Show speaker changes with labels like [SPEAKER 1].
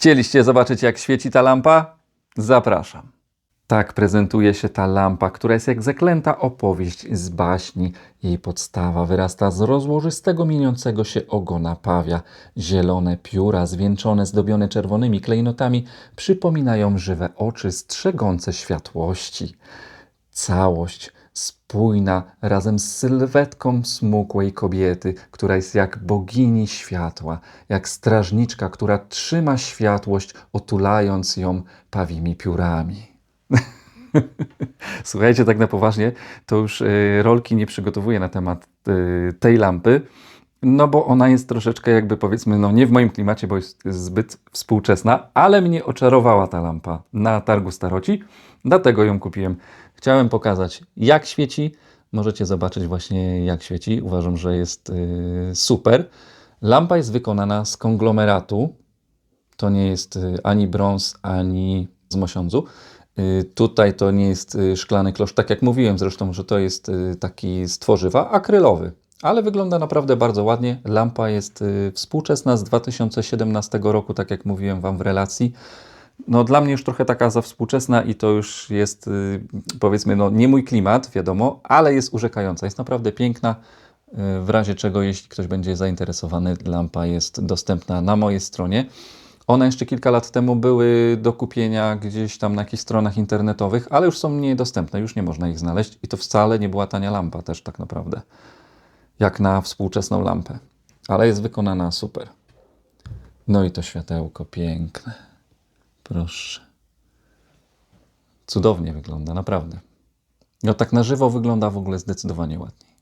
[SPEAKER 1] Chcieliście zobaczyć, jak świeci ta lampa? Zapraszam. Tak prezentuje się ta lampa, która jest jak zaklęta opowieść z baśni. Jej podstawa wyrasta z rozłożystego, mieniącego się ogona pawia. Zielone pióra, zwieńczone, zdobione czerwonymi klejnotami, przypominają żywe oczy strzegące światłości. Całość spójna razem z sylwetką smukłej kobiety, która jest jak bogini światła, jak strażniczka, która trzyma światłość, otulając ją pawimi piórami. Słuchajcie, tak na poważnie, to już y, rolki nie przygotowuję na temat y, tej lampy, no bo ona jest troszeczkę jakby powiedzmy, no nie w moim klimacie, bo jest zbyt współczesna, ale mnie oczarowała ta lampa na targu staroci, dlatego ją kupiłem. Chciałem pokazać, jak świeci. Możecie zobaczyć właśnie, jak świeci. Uważam, że jest y, super. Lampa jest wykonana z konglomeratu. To nie jest y, ani brąz, ani z mosiądzu. Y, Tutaj to nie jest y, szklany klosz, tak jak mówiłem zresztą, że to jest taki z tworzywa akrylowy, ale wygląda naprawdę bardzo ładnie. Lampa jest y, współczesna z 2017 roku, tak jak mówiłem Wam w relacji. No dla mnie już trochę taka za współczesna i to już jest y, powiedzmy no nie mój klimat, wiadomo, ale jest urzekająca, jest naprawdę piękna. Y, W razie czego, jeśli ktoś będzie zainteresowany, lampa jest dostępna na mojej stronie. One jeszcze kilka lat temu były do kupienia gdzieś tam na jakichś stronach internetowych, ale już są niedostępne, już nie można ich znaleźć i to wcale nie była tania lampa też tak naprawdę, jak na współczesną lampę, ale jest wykonana super. No i to światełko piękne. Proszę. Cudownie wygląda, naprawdę. No tak na żywo wygląda w ogóle zdecydowanie ładniej.